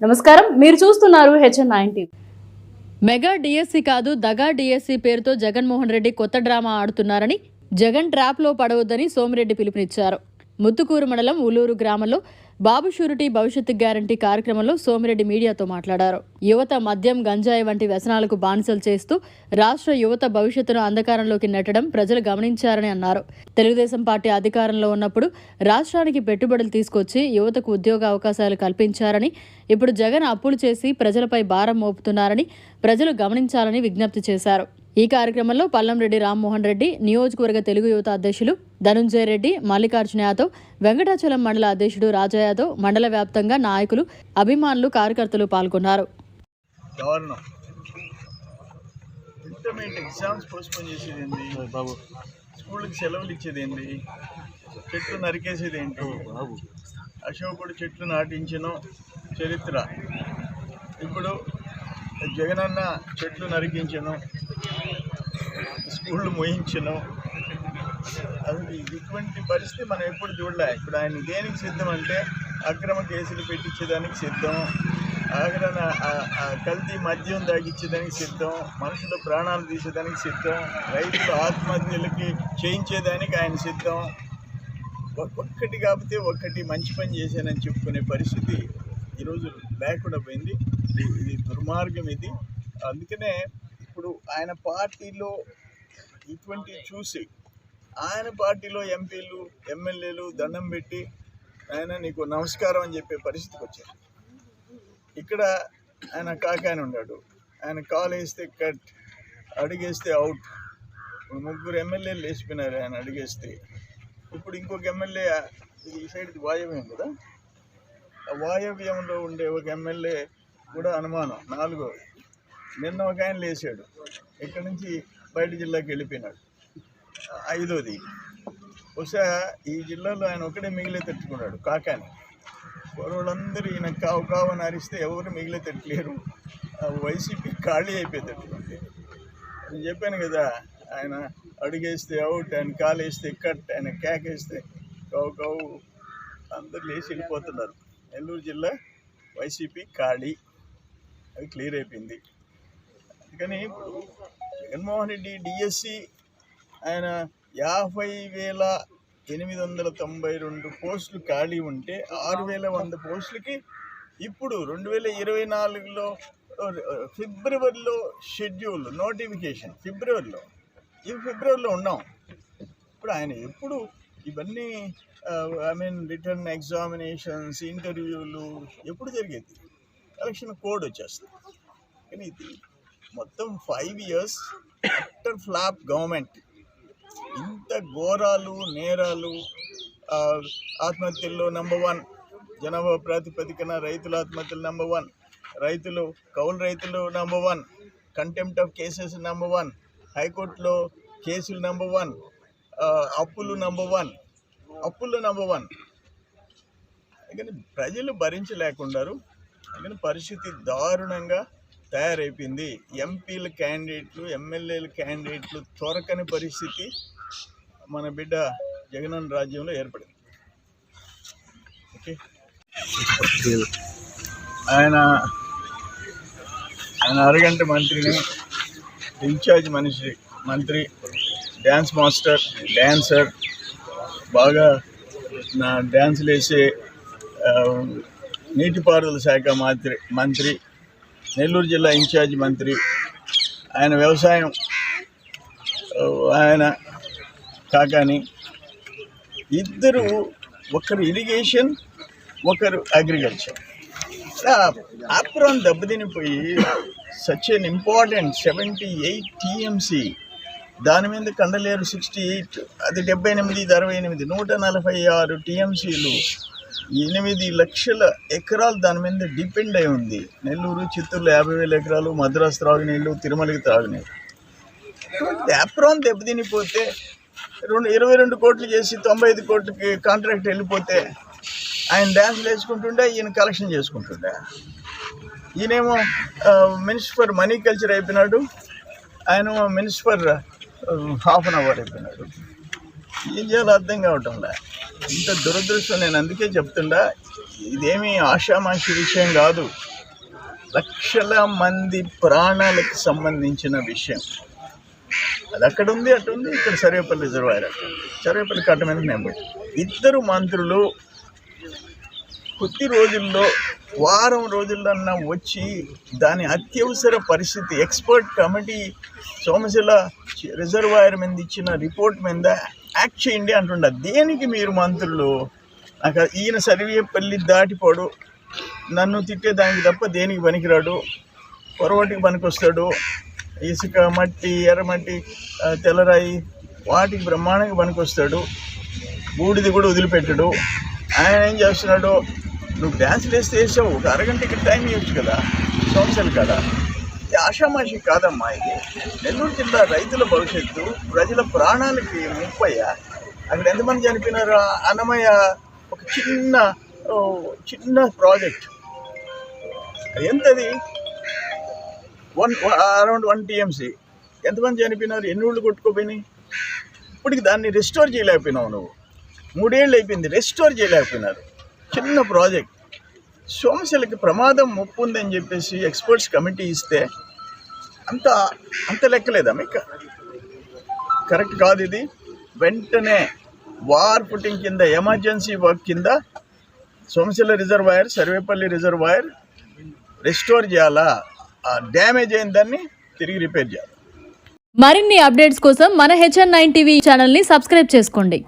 నమస్కారం. మీరు చూస్తున్నారు HN nine TV. Mega DSC కాదు దగా డిఎస్సీ పేరుతో జగన్మోహన్ రెడ్డి కొత్త డ్రామా ఆడుతున్నారని జగన్ ట్రాప్లో పడవద్దని సోమిరెడ్డి పిలుపునిచ్చారు. ముత్తుకూరు మండలం ఉలూరు గ్రామంలో బాబు షూరిటీ భవిష్యత్తు గ్యారంటీ కార్యక్రమంలో సోమిరెడ్డి మీడియాతో మాట్లాడారు. యువత మద్యం గంజాయి వంటి వ్యసనాలకు బానిసలు చేస్తూ రాష్ట్ర యువత భవిష్యత్తును అంధకారంలోకి నెట్టడం ప్రజలు గమనించారని అన్నారు. తెలుగుదేశం పార్టీ అధికారంలో ఉన్నప్పుడు రాష్ట్రానికి పెట్టుబడులు తీసుకొచ్చి యువతకు ఉద్యోగ అవకాశాలు కల్పించారని ఇప్పుడు జగన్ అప్పులు చేసి ప్రజలపై భారం మోపుతున్నారని ప్రజలు గమనించాలని విజ్ఞప్తి చేశారు. ఈ కార్యక్రమంలో పల్లంరెడ్డి రామ్మోహన్ రెడ్డి నియోజకవర్గ తెలుగు యువత అధ్యక్షులు ధనుంజయ రెడ్డి మల్లికార్జున యాదవ్ వెంకటాచలం మండల అధ్యక్షుడు రాజా యాదవ్ మండల వ్యాప్తంగా నాయకులు అభిమానులు కార్యకర్తలు పాల్గొన్నారు. స్కూళ్ళకి సెలవులు ఇచ్చేది చెట్లు నరికేసేది ఏంటి బాబు. అశోకుడు చెట్లు నాటించను? చరిత్ర. ఇప్పుడు జగనన్న చెట్లు నరికించను? స్కూళ్ళు మోయించను అది ఇటువంటి పరిస్థితి మనం ఎప్పుడు చూడలే. ఇప్పుడు ఆయన దేనికి సిద్ధం అంటే అక్రమ కేసులు పెట్టించేదానికి సిద్ధం. ఆగ్రహ కల్తీ మద్యం తాగిచ్చేదానికి సిద్ధం. మనుషుల ప్రాణాలు తీసేదానికి సిద్ధం. రైతులు ఆత్మహత్యలకి చేయించేదానికి ఆయన సిద్ధం. ఒ- ఒక్కటి కాకపోతే ఒక్కటి మంచి పని చేశానని చెప్పుకునే పరిస్థితి ఈరోజు లేకుండా పోయింది. ఇది దుర్మార్గం ఇది. అందుకనే ఇప్పుడు ఆయన పార్టీలో ఇటువంటి చూసి ఆయన పార్టీలో ఎంపీలు ఎమ్మెల్యేలు దండం పెట్టి ఆయన నీకు నమస్కారం అని చెప్పే పరిస్థితికి వచ్చారు. ఇక్కడ ఆయన కాకాని ఉన్నాడు. ఆయన కాల్ వేస్తే కట్ అడిగేస్తే అవుట్. ముగ్గురు ఎమ్మెల్యేలు లేచిపోయినారు ఆయన అడిగేస్తే. ఇప్పుడు ఇంకొక ఎమ్మెల్యే ఇది ఈ సైడ్ వాయవ్యం కదా? ఆ వాయవ్యంలో ఉండే ఒక ఎమ్మెల్యే కూడా అనుమానం. నాలుగో నిన్న ఒక ఆయన లేచాడు. ఇక్కడ నుంచి బయట జిల్లాకి వెళ్ళిపోయినాడు. ఐదోది. బహుశా ఈ జిల్లాలో ఆయన ఒకడే మిగిలే తట్టుకున్నాడు కాకాని. వాళ్ళందరూ ఈయన కావు కావు అని అరిస్తే ఎవరు మిగిలే తెట్లేరు వైసీపీ ఖాళీ అయిపోయి అని నేను చెప్పాను కదా ఆయన అడుగేస్తే అవుట్ ఆయన కాలు వేస్తే కట్ ఆయన కేకేస్తే వేస్తే కావు కావు. అందరు లేచి వెళ్ళిపోతున్నారు. నెల్లూరు జిల్లా వైసీపీ ఖాళీ. అది క్లియర్ అయిపోయింది. అందుకని ఇప్పుడు జగన్మోహన్ రెడ్డి డిఎస్సి ఆయన యాభై వేల ఎనిమిది వందల తొంభై రెండు పోస్టులు ఖాళీ ఉంటే ఆరు వేల వంద పోస్టులకి ఇప్పుడు రెండు వేల ఇరవై నాలుగులో ఫిబ్రవరిలో షెడ్యూల్ నోటిఫికేషన్ ఫిబ్రవరిలో. ఇవి ఫిబ్రవరిలో ఉన్నాం. ఇప్పుడు ఆయన ఎప్పుడు ఇవన్నీ ఐ మీన్ రిటర్న్ ఎగ్జామినేషన్స్ ఇంటర్వ్యూలు ఎప్పుడు జరిగేది? ఎలక్షన్ కోడ్ వచ్చేస్తుంది. కానీ ఇది మొత్తం five years utter flop government ఇంత ఘోరాలు నేరాలు ఆత్మహత్యల్లో నెంబర్ వన్ జనాభా ప్రాతిపదికన రైతుల ఆత్మహత్యలు నెంబర్ వన్ రైతులు కౌలు రైతులు number one contempt of cases number one హైకోర్టులో కేసులు నెంబర్ వన్ అప్పులు నెంబర్ వన్ అప్పులు నెంబర్ వన్ అందుకని ప్రజలు భరించలేకున్నారు అందుకని పరిస్థితి దారుణంగా తయారైపోయింది. ఎంపీల క్యాండిడేట్లు ఎమ్మెల్యేల క్యాండిడేట్లు త్వరకని పరిస్థితి మన బిడ్డ జగనన్న రాజ్యంలో ఏర్పడింది. ఓకే? ఆయన ఆయన అరగంట మంత్రిని ఇన్ఛార్జ్ మనిషి మంత్రి డ్యాన్స్ మాస్టర్ డ్యాన్సర్ బాగా నా డ్యాన్సులు వేసే నీటిపారుదల శాఖ మంత్రి మంత్రి నెల్లూరు జిల్లా ఇన్ఛార్జి మంత్రి ఆయన వ్యవసాయం ఆయన కాకాని ఇద్దరు ఒకరు ఇరిగేషన్ ఒకరు agriculture apron దెబ్బతినిపోయి such an important seventy eight TMC దాని మీద కండలేరు సిక్స్టీ ఎయిట్ అది డెబ్బై ఎనిమిది అరవై ఎనిమిది నూట నలభై ఆరు టీఎంసీలు ఎనిమిది లక్షల ఎకరాలు దాని మీద డిపెండ్ అయి ఉంది. నెల్లూరు చిత్తూరులో యాభై వేల ఎకరాలు మద్రాసు త్రాగునీళ్ళు తిరుమలకి త్రాగునీళ్ళు. ఇటువంటి అప్రాన్ దెబ్బతినిపోతే రెండు ఇరవై రెండు కోట్లు చేసి తొంభై ఐదు కోట్లకి కాంట్రాక్ట్ వెళ్ళిపోతే ఆయన డ్యాన్స్ వేసుకుంటుండే ఈయన కలెక్షన్ చేసుకుంటుండే. ఈయనేమో మినిస్టర్ ఫర్ మనీ కల్చర్ అయిపోయినాడు. ఆయన minister for half an hour అయిపోయినాడు. ఏం చేయాలో అర్థం కావటంలా ఇంత దురదృష్టం నేను అందుకే చెప్తుండా ఇదేమీ ఆషామాషి విషయం కాదు. లక్షల మంది ప్రాణాలకు సంబంధించిన విషయం. అది అక్కడ ఉంది అటుంది ఇక్కడ సర్వేపల్లి రిజర్వాయర్ అక్కడ సర్వేపల్లి కట్ట మీద నేను ఇద్దరు మంత్రులు కొద్ది రోజుల్లో వారం రోజులన్నా వచ్చి దాని అత్యవసర పరిస్థితి ఎక్స్పర్ట్ కమిటీ సోమశిల రిజర్వాయర్ మీద ఇచ్చిన రిపోర్ట్ మీద యాక్ట్ చేయండి అంటుండ. దేనికి మీరు మంత్రులు? నాకు ఈయన సర్వేపల్లి దాటిపోడు. నన్ను తిట్టే దానికి తప్ప దేనికి పనికిరాడు? పొరవటికి పనికొస్తాడు. ఇసుక మట్టి ఎర్రమట్టి తెల్లరాయి వాటికి బ్రహ్మాండంగా పనికొస్తాడు. బూడిది కూడా వదిలిపెట్టడు. ఆయన ఏం చేస్తున్నాడు? నువ్వు డ్యాన్స్లు వేస్తే వేసావు. ఒక అరగంటకి టైం ఇవ్వచ్చు కదా. సంవత్సరాలు కదా. ఇది ఆషామాషి కాదమ్మా ఇది. నెల్లూరు జిల్లా రైతుల భవిష్యత్తు ప్రజల ప్రాణాలకి ముప్పయ్య. అక్కడ ఎంతమంది చనిపోయినారు? ఆ అన్నమయ్య ఒక చిన్న చిన్న ప్రాజెక్ట్ ఎంతది? వన్ అరౌండ్ వన్ టీఎంసీ ఎంతమంది చనిపోయినారు? ఎన్ని ఊళ్ళు కొట్టుకోపోయినాయి? ఇప్పటికి దాన్ని రెస్టోర్ చేయలేకపోయినావు నువ్వు. మూడేళ్ళు అయిపోయింది. రెస్టోర్ చేయలేకపోయినారు. చిన్న ప్రాజెక్ట్. సోమశిలకి ప్రమాదం ముప్పు ఉందని చెప్పేసి ఎక్స్పర్ట్స్ కమిటీ ఇస్తే అంత అంత లెక్కలేదా మీకు? కరెక్ట్ కాదు ఇది. వెంటనే వార్ పుట్టింగ్ కింద ఎమర్జెన్సీ వర్క్ కింద Somasila reservoir Sarvepalli reservoir restore చేయాలా? ఆ డ్యామేజ్ అయిన దాన్ని తిరిగి రిపేర్ చేయాలి. మరిన్ని అప్డేట్స్ కోసం మన హెచ్ఎన్ నైన్ టీవీ ఛానల్ని సబ్స్క్రైబ్ చేసుకోండి.